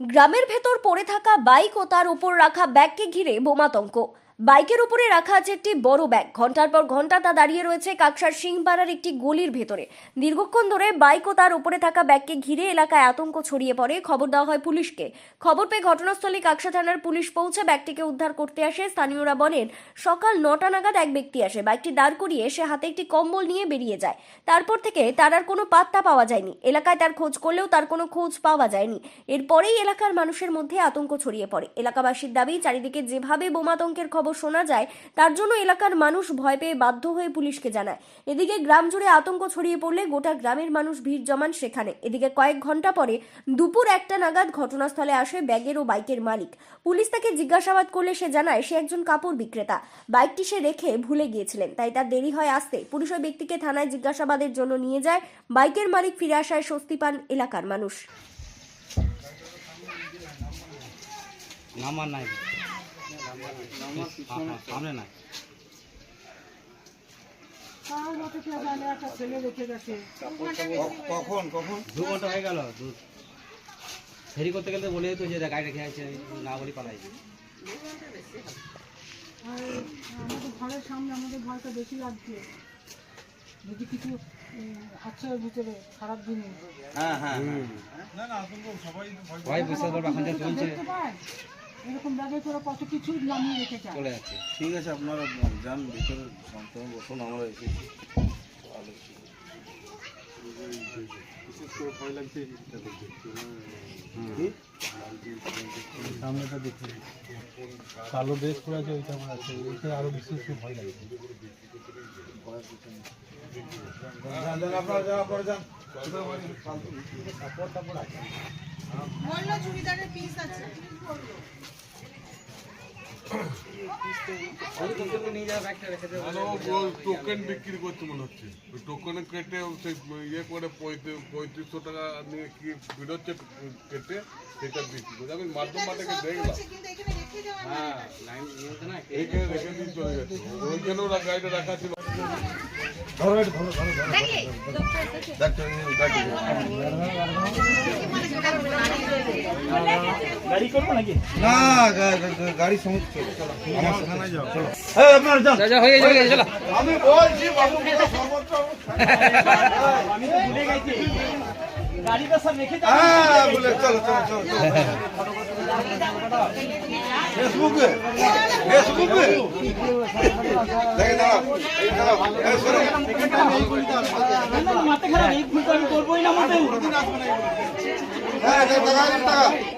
গ্রামের ভেতর পড়ে থাকা বাইক ও তার উপর রাখা ব্যাগকে ঘিরে বোমাতঙ্ক। বাইকের উপরে রাখা আছে একটি বড় ব্যাগ। ঘণ্টার পর ঘণ্টা তা দাঁড়িয়ে রয়েছে কাকসার সিংপাড়ার একটি গলির ভেতরে। দীর্ঘক্ষণ ধরে বাইক ও তার উপরে থাকা ব্যাগকে ঘিরে এলাকায় আতঙ্ক ছড়িয়ে পড়ে। খবর দেওয়া হয় পুলিশকে। খবর পেয়ে ঘটনাস্থলে কাকসা থানার পুলিশ পৌঁছে ব্যাগটিকে উদ্ধার করতে আসে। স্থানীয়রা বলেন, সকাল নটা নাগাদ এক ব্যক্তি আসে। বাইকটি দাঁড় করিয়ে সে হাতে একটি কম্বল নিয়ে বেরিয়ে যায়। তারপর থেকে তার আর কোনো পাত্তা পাওয়া যায়নি। এলাকায় তার খোঁজ করলেও তার কোনো খোঁজ পাওয়া যায়নি। এরপরেই এলাকার মানুষের মধ্যে আতঙ্ক ছড়িয়ে পড়ে। এলাকাবাসীর দাবি, চারিদিকে যেভাবে বোমাতঙ্কের খবর শোনা যায়, তার জন্য এলাকার মানুষ ভয় পেয়ে বাধ্য হয়ে পুলিশকে জানায়। এদিকে গ্রাম জুড়ে আতঙ্ক ছড়িয়ে পড়লে গোটা গ্রামের মানুষ ভিড় জমান সেখানে। এদিকে কয়েক ঘণ্টা পরে দুপুর একটা নাগাদ ঘটনাস্থলে আসে ব্যাগের ও বাইকের মালিক। পুলিশ তাকে জিজ্ঞাসাবাদ করলে সে জানায়, সে একজন কাপড় বিক্রেতা। বাইকটি সে রেখে ভুলে গিয়েছিলেন, তাই তার দেরি হয় আসতে। পুলিশ ওই ব্যক্তিকে থানায় জিজ্ঞাসাবাদের জন্য নিয়ে যায়। বাইকের মালিক ফিরে আসায় স্বস্তি পান এলাকার মানুষ। নাম্বার নাই। সামনে গেছে কখন কখন? দু ঘণ্টা হয়ে গেল ফেরি করতে গেলে তো বলে দিত যে গাড়ি রেখে আছে না বলি পালাই। আর আমাদের ঘরের সামনে আমাদের ভয়টা বেশি লাগছে যদি কিছু ওর ভিতরে খারাপ জিনিস হ্যাঁ। হ্যাঁ না না আতঙ্ক সবাই ভয় বিশ্বাস করবে এখন যা চলছে। এরকম ব্যাগে করে কত কিছু নামিয়ে রেখে যায় চলে যাচ্ছে। ঠিক আছে আপনারা যান ভিতরে শান্তন বসুন আমরা এসেছি বিশেষ করে ভয় লাগছে এটা দেখতে সামনেটা দেখি কালো ড্রেস পরে আছে। ওইটা আমার আছে ওইটা আরও বিশেষ করে ভয় লাগে যান যান আপনারা যান আপনারা যান নিয়ে যাওয়া ব্যাগটা রেখে দেবো মানে ও টোকেন বিক্রি করছে মনে হচ্ছে। ওই টোকেনে কেটে সেই ইয়ে করে পঁয়ত্রিশ পঁয়ত্রিশশো টাকা নিয়ে কি বেরোচ্ছে কেটে সেটা বিক্রি করছে। আমি মাধ্যম মাটাকে দেখলাম? হ্যাঁ এইখানে রেখে দিয়ে চলে যাচ্ছে ওইখানেও গাড়িটা রাখা ছিল। না গা- গা- গাড়ি সমস্ত চলো আমার থানায় যাও চলো এই আপনারা যান যা হয়ে গেছে হয়ে গেছে চলো। আমি বলছি বাবু সর্বোচ্চ হ্যাঁ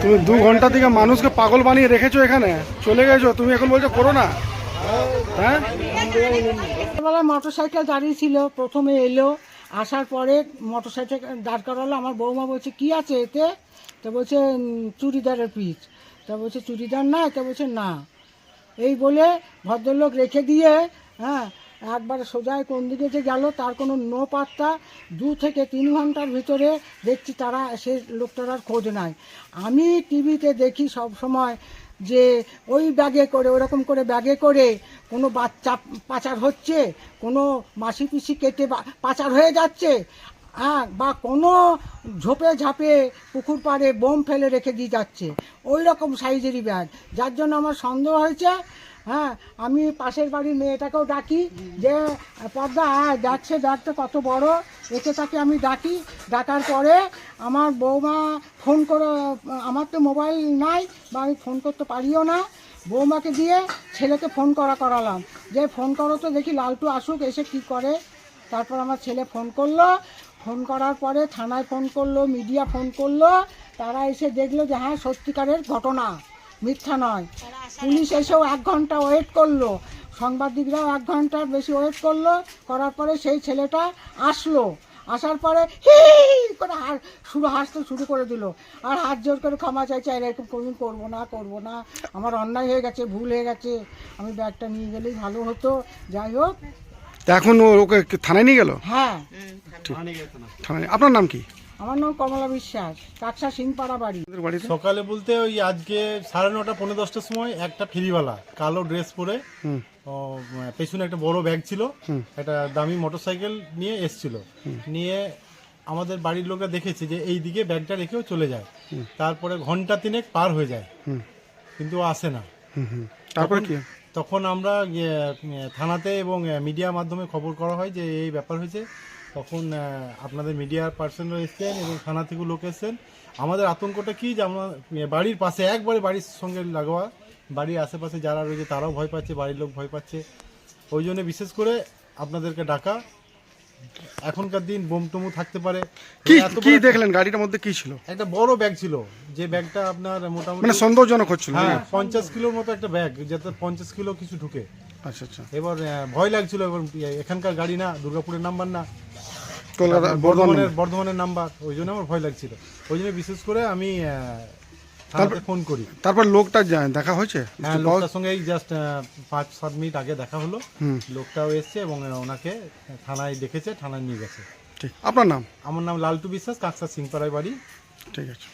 তুমি দু ঘণ্টা থেকে মানুষকে পাগল বানিয়ে রেখেছো এখানে। চলে গেছো, তুমি এখন বলছো করো না। হ্যাঁ? মোটর সাইকেল দাঁড়িয়ে ছিল প্রথমে এলো, আসার পরে মোটর সাইকেল দাঁড় করালো। আমার বৌমা বলছে, কি আছে এতে? তো বলছে চুড়িদারের পিস তা বলছে, চুড়িদার না তা বলছে, না। এই বলে ভদ্রলোক রেখে দিয়ে হ্যাঁ একবার সোজায় কোন দিকে যে গেল, তার কোনো নো পাত্তা। দু থেকে তিন ঘণ্টার ভিতরে দেখছি তারা সে লোকটার আর খোঁজ নাই। আমি টিভিতে দেখি সব সময় যে ওই ব্যাগে করে, ওরকম করে ব্যাগে করে কোনো বাচ্চা পাচার হচ্ছে, কোনো মাসি পিসি কেটে পাচার হয়ে যাচ্ছে। হ্যাঁ বা কোনো ঝোপে ঝাঁপে পুকুর পাড়ে বোম ফেলে রেখে দিয়ে যাচ্ছে। ওই রকম সাইজেরই ব্যাগ। যার জন্য আমার সন্দেহ হয়েছে হ্যাঁ আমি পাশের বাড়ির মেয়েটাকেও ডাকি যে, পদ্মা হ্যাঁ দেখছে ব্যাগটা কত বড়। এতে তাকে আমি ডাকি। ডাকার পরে আমার বৌমা ফোন করে, আমার তো মোবাইল নাই, বা আমি ফোন করতে পারিও না। বৌমাকে দিয়ে ছেলেকে ফোন করা করালাম। যে ফোন করো তো দেখি লালটু আসুক, এসে কি করে। তারপর আমার ছেলে ফোন করল। ফোন করার পরে থানায় ফোন করল মিডিয়া ফোন করল। তারা এসে দেখল যে হ্যাঁ সত্যিকারের ঘটনা। মিথ্যা নয়। পুলিশ এসেও এক ঘণ্টা ওয়েট করল। সাংবাদিকরাও এক ঘণ্টার বেশি ওয়েট করল। করার পরে সেই ছেলেটা আসলো। আসার পরে হি করে হার শুরু হাসতে শুরু করে দিল। আর হাত জোর করে ক্ষমা চাইছে আর এরকম কোনদিন করব না করব না। আমার অন্যায় হয়ে গেছে ভুল হয়ে গেছে। আমি ব্যাগটা নিয়ে গেলেই ভালো হতো। যাই হোক তা এখন ও ওকে থানায় নিয়ে গেল? হ্যাঁ। থানায়। আপনার নাম কি? আমার নাম কমলা বিশ্বাস কাকসা সিংপাড়া বাড়ি। সকালে বলতে ওই আজকে সাড়ে নটা পনেরো দশটার সময় একটা ফেরিওয়ালা কালো ড্রেস পরে পেছনে একটা বড় ব্যাগ ছিল একটা দামি মোটরসাইকেল নিয়ে এসছিল। নিয়ে আমাদের বাড়ির লোকরা দেখেছে যে এই দিকে ব্যাগটা রেখেও চলে যায়। তারপরে ঘণ্টা তিনেক পার হয়ে যায়। কিন্তু ও আসে না। তারপরে কি? তখন আমরা ইয়ে, থানাতে এবং মিডিয়ার মাধ্যমে খবর করা হয় যে এই ব্যাপার হয়েছে। তখন আপনাদের মিডিয়ার পার্সনরা এসছেন এবং থানা থেকে লোক এসছেন। আমাদের আতঙ্কটা কি যে আমরা ইয়ে, বাড়ির পাশে একবারে বাড়ির সঙ্গে লাগোয়া বাড়ির আশেপাশে যারা রয়েছে তারাও ভয় পাচ্ছে বাড়ির লোক ভয় পাচ্ছে। ওই জন্য বিশেষ করে আপনাদেরকে ডাকা এখনকার দিন বোম টমু থাকতে পারে। কি দেখলেন? গাড়িটার মধ্যে কি ছিল? একটা বড় ব্যাগ ছিল। যে ব্যাগটা আপনার মোটামুটি মানে সন্দেহজনক হচ্ছিল হ্যাঁ? পঞ্চাশ কিলোর মতো একটা ব্যাগ যাতে পঞ্চাশ কিলো কিছু ঢুকে। আচ্ছা আচ্ছা। এবার ভয় লাগছিল এবার এখানকার গাড়ি না দুর্গাপুরের নাম্বার না। কলকাতা বর্ধমানের বর্ধমানের নাম্বার ওই জন্য আমার ভয় লাগছিল। ওই জন্য বিশেষ করে আমি থানাতে ফোন করি। তারপর লোকটা দেখা হয়েছে? হ্যাঁ লোকটার সঙ্গে এই জাস্ট পাঁচ সাত মিনিট আগে দেখা হলো। লোকটাও এসছে এবং ওনাকে থানায় দেখেছে থানায় নিয়ে গেছে। ঠিক। আপনার নাম? আমার নাম লালটু বিশ্বাস কাকসা সিংপাড়ায় বাড়ি। ঠিক আছে।